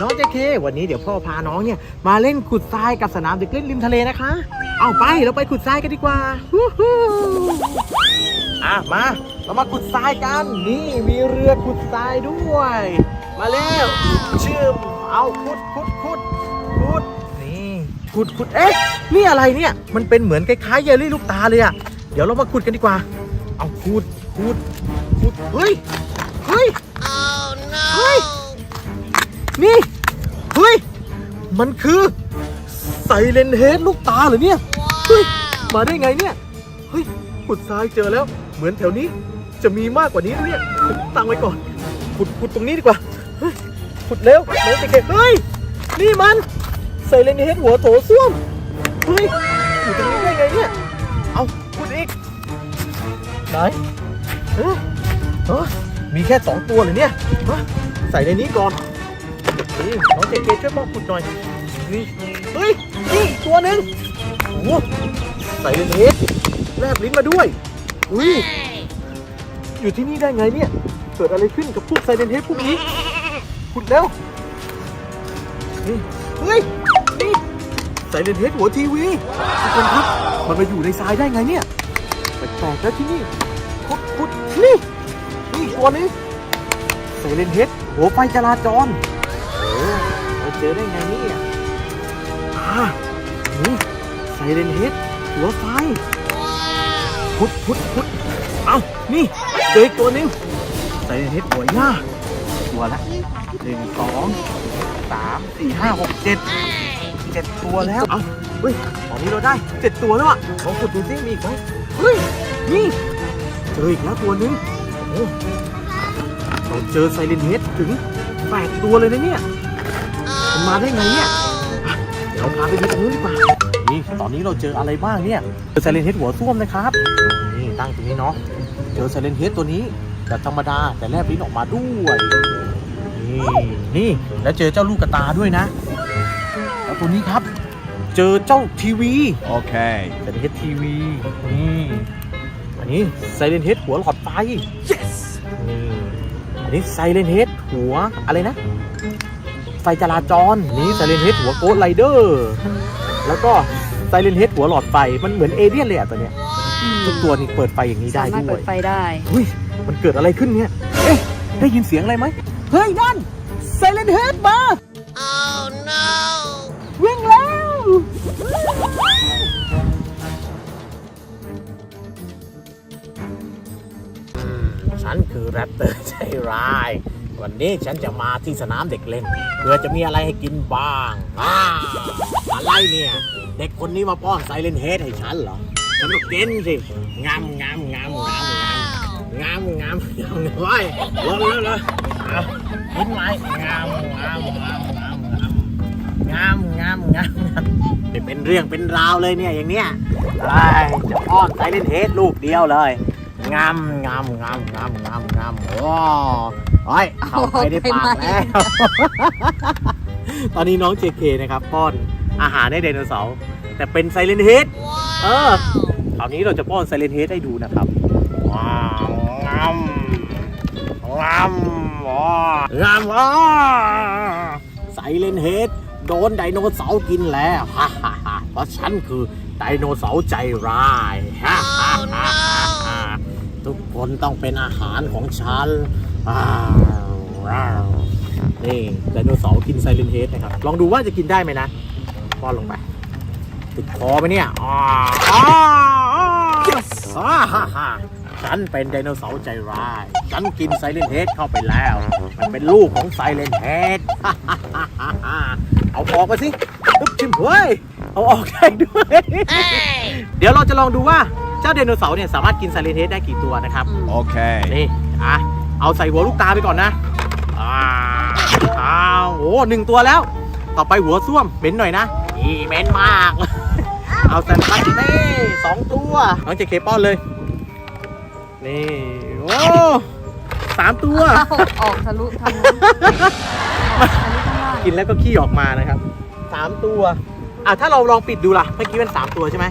น้องเจเค วันนี้เดี๋ยวพ่อพาน้องเนี่ยมาเล่นขุดทรายกับสนามเด็กเล่นริมทะเลนะคะ เอาไปเราไปขุดทรายกันดีกว่าฮู้ฮู้อะมาเรามาขุดทรายกัน นี่มีเรือขุดทรายด้วย มาแล้วชื่อเอาขุดขุดขุดขุดนี่ขุดขุดเอ๊ะนี่อะไรเนี่ยมันเป็นเหมือนคล้ายๆเยลลี่ลูกตาเลยอะเดี๋ยวเรามาขุดกันดีกว่า เอาขุดขุดขุดเฮ้ยเฮ้ยเฮ้ยนี่เฮ้ย มันคือไซเลนเฮดลูกตาเหรอเนี่ย เฮ้ย มาได้ไงเนี่ย เฮ้ยขุดทรายเจอแล้ว เหมือนแถวนี้จะมีมากกว่านี้นะเนี่ยตั้งไว้ก่อน ขุดขุดตรงนี้ดีกว่าเฮ้ยขุดเร็วเร็วเด็กๆเฮ้ย นี่มันไซเลนเฮดหัวโถส้วม เฮ้ย อยู่ตรงนี้ได้ไงเนี่ย เอาขุดอีก ไหนเฮ้ยเฮ้ยมีแค่สองตัวเลยเนี่ยฮะใส่ในนี้ก่อนนี่น้องเจเจช่วยป้องขุดหน่อย นี่เฮ้ยนี่ตัวหนึ่งโอ้โหใส่เลนเฮดแลบลิ้นมาด้วยอุ้ยอยู่ที่นี่ได้ไงเนี่ย เกิดอะไรขึ้นกับพวกไซเลนเฮดพวกนี้ขุดแล้วนี่เฮ้ยนี่ไซเลนเฮดหัวทีวีทุกคนครับมันมาอยู่ในทรายได้ไงเนี่ยแปลกๆแล้วที่นี่ขุดขุดนี่นี่อีกตัวนึงไซเลนเฮดหัวไฟจราจรโอ้เราเจอได้ไงเนี่ย ไซเรนเฮดหัวไฟพุดพุดพุดเอานี่เจออีกตัวหนึงไซเรนเฮดหัวหญ้าตัวละหนึ่งสองสามสี่ห้าหกเจ็ดเจ็ดตัวแล้วเอาเฮ้ยตอนนี้เราได้เจ็ดตัวแล้วอะลองกดดูซิมีอีกไหมเฮ้ยนี่เจออีกแล้วตัวหนึงโอ้เราเจอไซเรนเฮดถึงแปดตัวเลยนะเนี่ยมันมาได้ไงเนี่ยอะ เดี๋ยวเราพาไปดูตรงนู้นดีกว่า นี่ตอนนี้เราเจออะไรบ้างเนี่ย เจอไซเลนเฮดหัวส้วมนะครับ นี่ตั้งตรงนี้เนาะ เจอไซเลนเฮดตัวนี้แบบธรรมดาแต่แลบลิ้นออกมาด้วย นี่นี่แล้วเจอเจ้าลูกกระตาด้วยนะ แล้วตัวนี้ครับ เจอเจ้าทีวี Okay. ไซเลนเฮดทีวี นี่อันนี้ไซเลนเฮดหัวหลอดไฟ yes นี่อันนี้ไซเลนเฮดหัวอะไรนะ ไฟจราจรนี่ไซเลนเฮดหัวโกดไรเดอร์แล้วก็ไซเลนเฮดหัวหลอดไฟมันเหมือนเอเลี่ยนเลยอะตัวเนี้ยทุกตัวนี่เปิดไฟอย่างนี้ได้สามารถด้วเปิยดไฟได้ เฮ้ยมันเกิดอะไรขึ้นเนี่ยเอ๊ะได้ยินเสียงอะไรไหมเฮ้ยนั่นไซเลนเฮดมา oh no วิ่งแล้ว ฉันคือแรปเตอร์ใจร้าย วันนี้ฉันจะมาที่สนามเด็กเล่น เพื่อจะมีอะไรให้กินบ้างอาอะไรเนี่ย เด็กคนนี้มาป้อนไซเลนเฮดให้ฉันเหรอฉันก็กินสิงามงามงามงามงามงามงามไว้ลงแล้วเลยเอากินไหมงามงามงามงามงามงามงามงามนี่เป็นเรื่องเป็นราวเลยเนี่ยอย่างเนี้ยไอจะป้อนไซเลนเฮดลูกเดียวเลยงามงามงามงามงามงามโอ้ โอ้ยเข้าไปในปากแล้ว ตอนนี้น้องเจเคนะครับป้อนอาหารให้ไดโนเสาร์แต่เป็นไซเลนเฮดเออคราวนี้เราจะป้อนไซเลนเฮดให้ดูนะครับว้าวงามงามว้างามว้าไซเลนเฮดโดนไดโนเสาร์กินแล้วฮ่าฮ่าฮ่าเพราะฉันคือไดโนเสาร์ใจร้ายฮ่าฮ่าฮ่าฮ่าทุกคนต้องเป็นอาหารของฉันว้าวว้าว นี่ไดโนเสาร์กินไซเลนเฮดนะครับ ลองดูว่าจะกินได้ไหมนะป้อนลงไป ติดคอไหมเนี่ยอ่าอ่าอ่าอ่าฮ่าฮ่าฉันเป็นไดโนเสาร์ใจร้าย ฉันกินไซเลนเฮดเข้าไปแล้ว มันเป็นลูกของไซเลนเฮดเอาออกมาสิอึ๊บชิมเฮ้ย เอาออกได้ด้วย เดี๋ยวเราจะลองดูว่าเจ้าไดโนเสาร์เนี่ยสามารถกินไซเลนเฮดได้กี่ตัวนะครับ Okay. นี่ อะ เอาใส่หัวลูกตาไปก่อนนะอ่าอ้าวโอ้หนึ่งตัวแล้ว ต่อไปหัวส้วมเม้นหน่อยนะนี่เม้นมาก เอาใส่ไปนี่สองตัวน้องเจเคป้อนเลย นี่โอ้สามตัว ออกทะลุทางนู้นออกทะลุข้างล่างกินแล้วก็ขี้ออกมานะครับสามตัวอะถ้าเราลองปิดดูล่ะ เมื่อกี้มันสามตัวใช่ไหม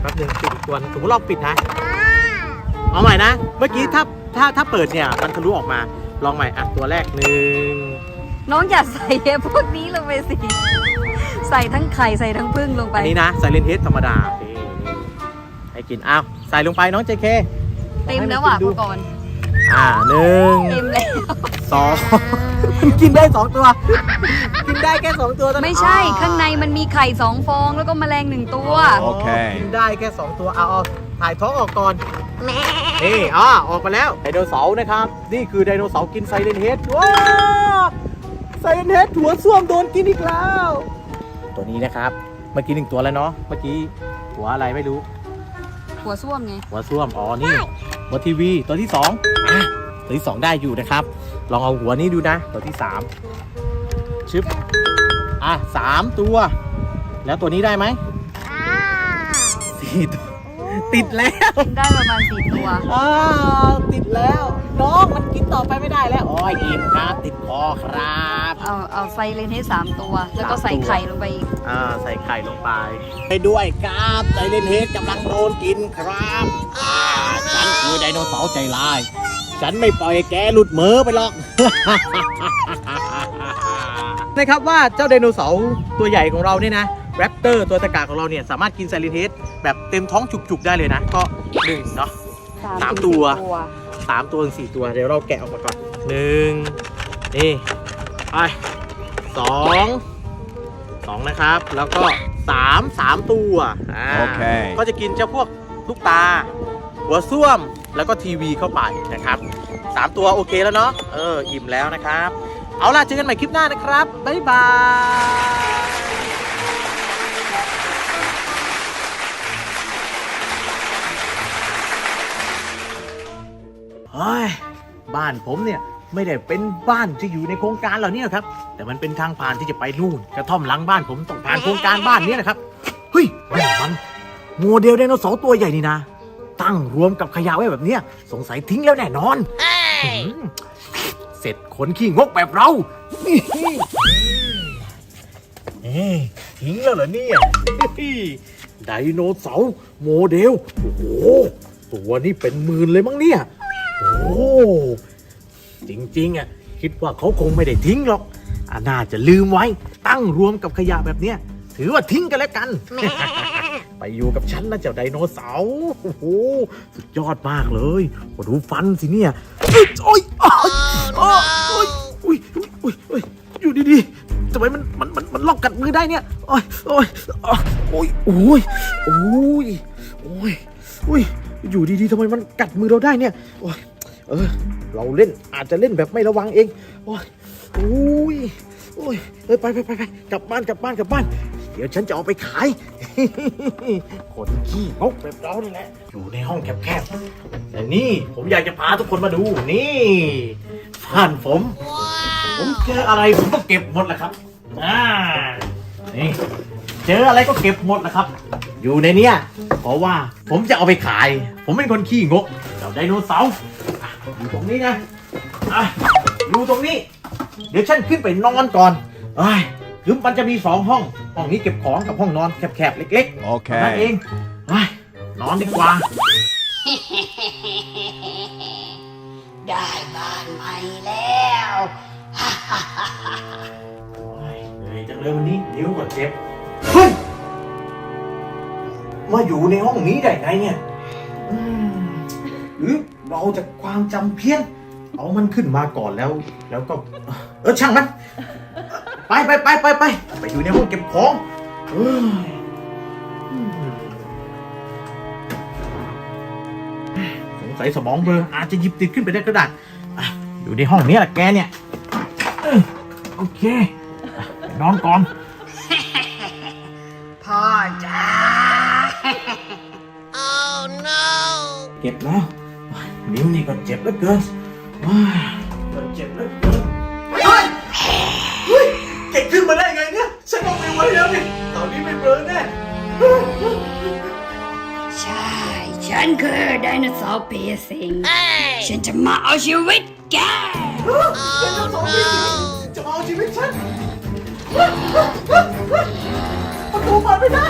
แป๊บหนึงปิดอีกตัวนะสมมติเราปิดนะ เอาใหม่นะ เมื่อกี้ถ้า ถ้าถ้าเปิดเนี่ยมันทะลุออกมา ลองใหม่อะตัวแรกหนึ่งน้องอย่าใส่ไอ้พวกนี้ลงไปสิ ใส่ทั้งไข่ใส่ทั้งพึ่งลงไป อันนี้นะไซเลนเฮดธรรมดานี่นี่ให้กินอ้าวใส่ลงไปน้องเจเคเต็มแล้วอะดูพ่อก่อนอ่าหนึ่งเต็มแล้วสองกินได้สองตัว กินได้แค่สองตัวเท่านั้นไม่ใช่ข้างในมันมีไข่สองฟองแล้วก็แมลงหนึ่งตัว โอเค กินได้แค่สองตัวเอาเอา ถ่ายท้องออกก่อนนี่อ่าออกมาแล้วไดโนเสาร์นะครับ นี่คือไดโนเสาร์กินไซเลนเฮดว้าวไซเลนเฮดหัวส้วมโดนกินอีกแล้ว ตัวนี้นะครับเมื่อกี้หนึ่งตัวแล้วเนาะเมื่อกี้หัวอะไรไม่รู้ หัวส้วมไงหัวส้วมอ๋อนี่หัวทีวีตัวที่สองอะตัวที่สองได้อยู่นะครับ ลองเอาหัวนี้ดูนะ ตัวที่สามชึบอะสามตัว แล้วตัวนี้ได้ไหมสี่ตัว ติดแล้วกินได้ประมาณสี่ตัวอ้าวติดแล้ว น้องมันกินต่อไปไม่ได้แล้วโอ้ยอิ่มครับ ติดคอครับเอาเอาไซเลนให้สามตัว แล้วก็สามตัวใส่ไข่ลงไปอีกอ่าใส่ไข่ลงไปไปด้วยครับไซเลนเฮดกำลังโดนกินครับอ่าฉันคือไดโนเสาร์ใจร้าย ฉันไม่ปล่อยแกหลุดมือไปหรอกนะครับว่าเจ้าไดโนเสาร์ตัวใหญ่ของเราเนี่ยนะแรปเตอร์ตัวตะกาของเราเนี่ยสามารถกินไซเลนเฮด แบบเต็มท้องจุกๆได้เลยนะ ก็หนึ่งเนาะ สามถึงตัวสี่สามตัวถึงสี่ตัว เดี๋ยวเราแกะออกมาก่อนหนึ่งนี่ไปสองสองนะครับ แล้วก็สามสามตัวอ่าโอเค ก็จะกินเจ้าพวกลูกตา หัวส้วมแล้วก็ทีวีเข้าไปนะครับสามตัวโอเคแล้วเนาะเอออิ่มแล้วนะครับ เอาล่ะเจอกันใหม่คลิปหน้านะครับ บ๊ายบาย เฮ้ยบ้านผมเนี่ยไม่ได้เป็นบ้านที่อยู่ในโครงการเหล่านี้หรอกครับ แต่มันเป็นทางผ่านที่จะไปนู่นกระท่อมหลังบ้านผมต้องผ่านโครงการบ้านนี้นะครับเฮ้ยนี่มันโมเดลไดโนเสาร์ตัวใหญ่นี่นะ ตั้งรวมกับขยะไว้แบบเนี้ยสงสัยทิ้งแล้วแน่นอนหืมเสร็จขนขี้งกแบบเรานี่นี่ทิ้งแล้วเหรอเนี่ยไดโนเสาร์โมเดลโอ้โหตัวนี้เป็นหมื่นเลยมั้งเนี่ย โอ้โหจริงๆอะคิดว่าเขาคงไม่ได้ทิ้งหรอกอะน่าจะลืมไว้ตั้งรวมกับขยะแบบเนี้ยถือว่าทิ้งกันแล้วกัน ไปอยู่กับฉันนะเจ้าไดโนเสาร์โอ้โหสุดยอดมากเลยมาดูฟันสิเนี่ยเอ้ยโอ้ยโอ้ยโอ้ยโอ้ยโอ้ยโอ้ยอยู่ดีๆทำไมมันมันมันมันล็อกกัดมือได้เนี่ยโอ้ยโอ้ยโอ้ยโอ้ยโอ้ยโอ้ยโอ้ยอยู่ดีๆทำไมมันกัดมือเราได้เนี่ยโอ้ยเออ เราเล่นอาจจะเล่นแบบไม่ระวังเอง โอ้ยโอ้ยโอ้ยเอ้ยไปไปไปไปกลับบ้านกลับบ้านกลับบ้าน เดี๋ยวฉันจะเอาไปขายคนขี้งกแบบเรานี่แหละ อยู่ในห้องแคบๆ แต่นี่ผมอยากจะพาทุกคนมาดู นี่บ้านผม ผมเจออะไรผมก็เก็บหมดแหละครับอ่านี่ เจออะไรก็เก็บหมดแหละครับ อยู่ในเนี้ยเพราะว่าผมจะเอาไปขาย ผมเป็นคนขี้งกเจ้าไดโนเสาร์อะอยู่ตรงนี้นะอะอยู่ตรงนี้ เดี๋ยวฉันขึ้นไปนอนก่อนเอ้ยคือมันจะมีสองห้อง ห้องนี้เก็บของกับห้องนอนแคบๆเล็กๆ Okay. นั่นเองเฮ้ยนอนดีกว่า ได้บ้านใหม่แล้วเฮ้ยเหนื่อยจังเลยวันนี้นิ้วก็เจ็บเฮ้ย มาอยู่ในห้องนี้ได้ไงเนี่ยอืมหรือเราจะความจำเพี้ยน เอามันขึ้นมาก่อนแล้ว แล้วก็ เออช่างมัน ไปไปไปไปไปไปอยู่ในห้องเก็บของเฮ้ยอืมสงสัยสมองเบลออาจจะหยิบติดขึ้นไปได้ก็ได้อะอยู่ในห้องนี้แหละแกเนี่ยเออโอเคอะไปนอนก่อน พ่อจ้า เก็บแล้วนิ้วนี่ก็เจ็บเหลือเกินว้ายก็เจ็บเหลือเกินเฮ้ยเฮ้ยเก่งขึ้นมาได้ไงเนี่ยฉันเอาไปไว้แล้วนี่ตอนนี้ไม่เบลอแน่ใช่ ฉันคือไดโนเสาร์เปียสิงฉันจะมาเอาชีวิตแกเป็นเจ้าสองพี่จะมาเอาชีวิตฉันประตูเปิดไม่ได้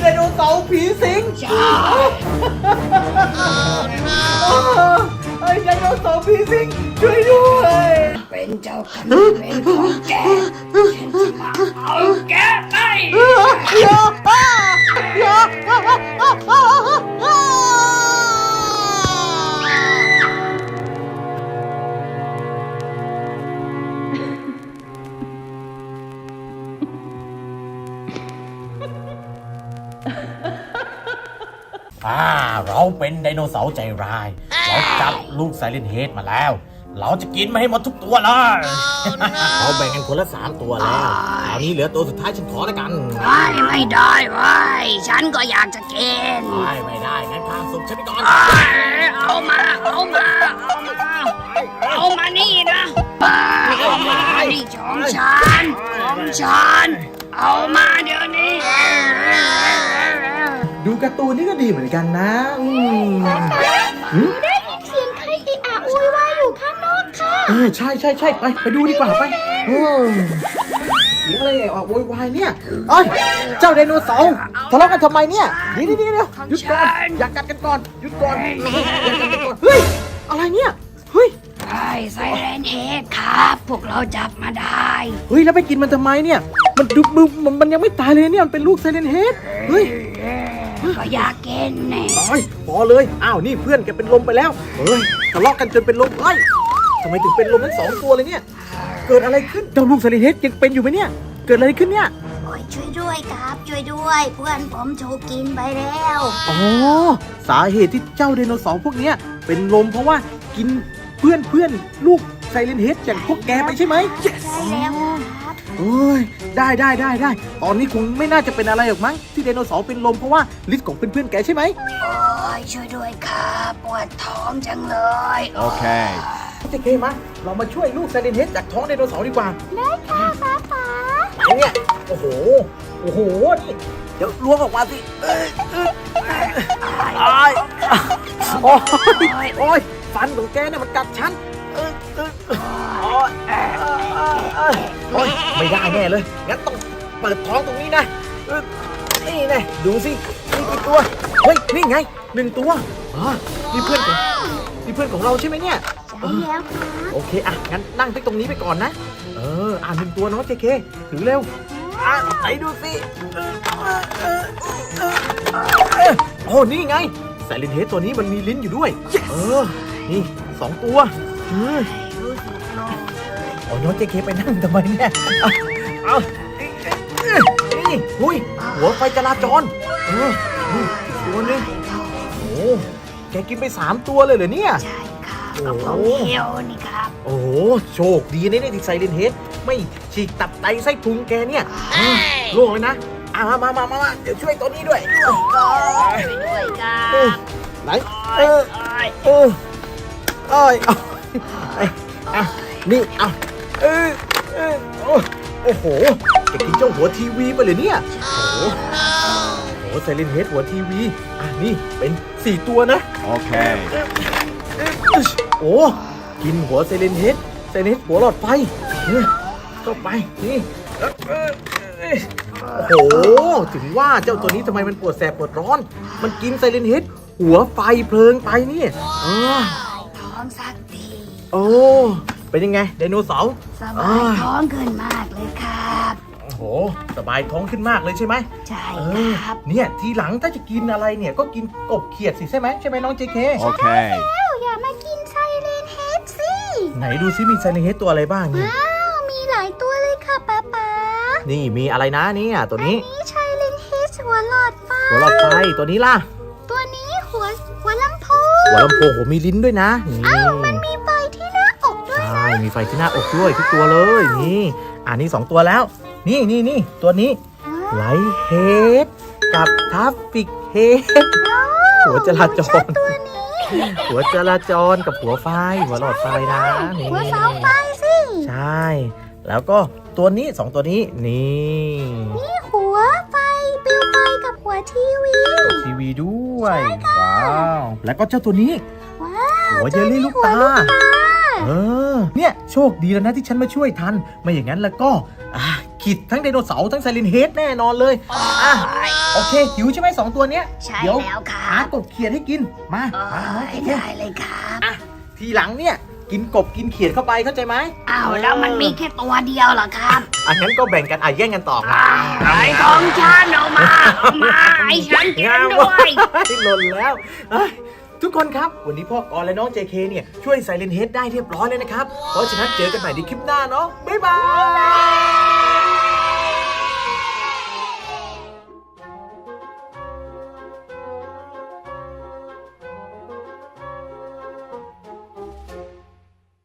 ไดโนเสาร์ผีสิงใช่ไอ้ไดโนเสาร์ผีสิงช่วยด้วย เป็นเจ้ากรรมนายเวรของแกฉันจะมาเอา เราเป็นไดโนเสาร์ใจร้าย เราจับลูกไซเลนเฮดมาแล้ว เราจะกินมาให้หมดทุกตัวเลยเราแบ่งกันคนละสามตัวแล้วคราวนี้เหลือตัวสุดท้ายฉันขอแล้วกันไม่ไม่ได้เว้ยฉันก็อยากจะกินไม่ไม่ได้งั้นข้ามศพฉันไปก่อนเอ้ยเอามาเอามาเอามาเอามานี่นะเอามานี่ของฉันของฉันเอามาเดี๋ยวนี้ ดูการ์ตูนนี่ก็ดีเหมือนกันนะ อืมหืมได้ยินเสียงใครอีอาอุยวายอยู่ข้างนอกค่ะเออใช่ใช่ใช่ไปไปดูดีกว่าไปเออเสียงอะไรออกโวยวายเนี่ยเอ้ยเจ้าไดโนเสาร์ทะเลาะกันทำไมเนี่ยเดี๋ยวเดี๋ยวเดี๋ยวหยุดก่อนอย่ากัดกันก่อนหยุดก่อนอย่ากัดกันก่อนเฮ้ยอะไรเนี่ยเฮ้ยไอ้ไซเรนเฮดครับ พวกเราจับมาได้เฮ้ยแล้วไปกินมันทำไมเนี่ย มันดูดูมันมันยังไม่ตายเลยเนี่ยมันเป็นลูกไซเลนเฮดเฮ้ย ก็อยากกินแน่ตายพอเลย อ้าวนี่เพื่อนแกเป็นลมไปแล้วเฮ้ยทะเลาะกันจนเป็นลมเฮ้ยทำไมถึงเป็นลมทั้งสองตัวเลยเนี่ย เกิดอะไรขึ้นเจ้าลูกไซเลนเฮดยังเป็นอยู่ไหมเนี่ย เกิดอะไรขึ้นเนี่ย โอ้ยช่วยด้วยครับ ช่วยด้วย เพื่อนผมถูกกินไปแล้วอ๋อสาเหตุที่เจ้าไดโนเสาร์พวกเนี้ยเป็นลมเพราะว่ากินเพื่อนเพื่อนลูกไซเลนเฮดอย่างพวกแกไปใช่ไหม ใช่แล้วครับ เอ้ยได้ได้ได้ได้ตอนนี้คงไม่น่าจะเป็นอะไรหรอกมั้งที่ไดโนเสาร์เป็นลมเพราะว่าฤทธิ์ของเพื่อนๆแกใช่ไหมโอ้ยช่วยด้วยครับปวดท้องจังเลยโอเคเจ๊เคมาเรามาช่วยลูกไซเลนเฮดจากท้องไดโนเสาร์ดีกว่าได้ค่ะป๊าป๋าไหนเนี่ยโอ้โหโอ้โหนี่เดี๋ยวล้วงออกมาสิเอ้ยเอ้ยเอ้ยโอ้ยโอ้ยฟันของแกเนี่ยมันกัดฉันเอ้ยเอ้ย โอ้ยเอ้ยเอ้ยเอ้ยโอ้ยไม่ได้แน่เลย งั้นต้องเปิดท้องตรงนี้นะเอ้ยนี่แน่ดูสินี่กี่ตัว เฮ้ย นี่ไงหนึ่งตัวอ๋อนี่เพื่อนของนี่เพื่อนของเราใช่ไหมเนี่ย ใช่แล้วค่ะโอเคอะงั้นนั่งที่ตรงนี้ไปก่อนนะ เออ อ่านหนึ่งตัวเนาะเจเคถือเร็วอะไหนดูสิเออเออเออเออเออโอ้นี่ไงไซเลนเฮดตัวนี้มันมีลิ้นอยู่ด้วย เออ นี่สองตัวเออรู้สึกโล่ง เลยโอ้น้องเจเคไปนั่งทำไมเนี่ย เอาเอานี่หุยหัวไฟจราจรเออนี่อีกตัวหนึงโอ้แกกินไปสามตัวเลยเหรอเนี่ย ใช่ครับโอ้โหของเคียวนี่ครับโอ้โห โชคดีนะเนี่ยที่ไซเลนเฮดไม่ฉีกตับไตไส้พุงแกเนี่ยอืมโล่งเลยนะอ่ามามามามามาเดี๋ยวช่วยตัวนี้ด้วยช่วยด้วยครัเออบไหนเออเออเอ้ยเอาไอ้อะนี่เอา เออเออโอ้โอ้โหแกกินเจ้าหัวทีวีไปเลยเนี่ย โอ้โหโอ้โหไซเลนเฮดหัวทีวี อะนี่เป็นสี่ตัวนะ Okay. โอ้ กินหัวไซเลนเฮดไซเลนเฮดหัวหลอดไฟเออเข้าไป นี่เออเออเออโอ้โห ถึงว่าเจ้าตัวนี้ทำไมมันปวดแสบปวดร้อน มันกินไซเลนเฮดหัวไฟเพลิงไปนี่เออท้องสักที โอ้ เป็นยังไงไดโนเสาร์ สบายท้องขึ้นมากเลยครับ โอ้โห สบายท้องขึ้นมากเลยใช่ไหมใช่เอคอรับ เนี่ยทีหลังถ้าจะกินอะไรเนี่ยก็กินกบเขียดสิใช่ไหมใช่ไหมน้องเจเค Okay. เอ้าอย่ามากินไซเรนเฮดสิไหนดูซิมีไซเลนเฮดตัวอะไรบ้างเนี่ย ว้าวมีหลายตัวเลยค่ะป๊าป๋านี่มีอะไรนะเนี่ยตัวนี้นี่ไซเรนเฮดหัวหลอดไฟหัวหลอดไฟตัวนี้ล่ะตัวนี้หัวหัวลำโพงหัวลำโพงโหมีลิ้นด้วยนะนี่ มีไฟที่หน้าอกด้วยทุกตัวเลยนี่อ่านี่สองตัวแล้ว นี่นี่นี่ตัวนี้ไลท์เฮดกับทัฟฟิกเฮดหัวจราจรตัวนี้หัวจราจรกับหัวไฟ หัวหลอดไฟนะนี่หัวเสาไฟสิใช่ แล้วก็ตัวนี้สองตัวนี้นี่นี่หัวไฟปิวไฟกับหัวทีวีทีวีด้วยว้าวแล้วก็เจ้าตัวนี้ว้าวหัวเยลลี่ลูกตา เออ เนี่ยโชคดีแล้วนะที่ฉันมาช่วยทัน ไม่อย่างนั้นแล้วก็อะขิดทั้งไดโนเสาร์ทั้งไซลินเฮดแน่นอนเลยอะโอเคหิวใช่ไหมสองตัวเนี้ยใช่เดี๋ยวแล้วคหารับกบเขียดให้กินมาเอมาน้องอเจเคได้เลยครับอะทีหลังเนี่ยกินกบกินเขียดเข้าไปเข้าใจไหมอ้าวแล้วมันมีแค่ตัวเดียวเหรอครับอะงั้นก็แบ่งกันอะแย่งกันต่ออ่าไอ้ของฉันเอามาเอามาไอ้ฉันกินด้วย หล่นแล้วเอ้ย ทุกคนครับ วันนี้พ่อกรและน้อง JK เนี่ย ช่วยไซเลนเฮดได้เรียบร้อยเลยนะครับ เพราะฉะนั้นเจอกันใหม่ในคลิปหน้าเนาะบ๊ายบาย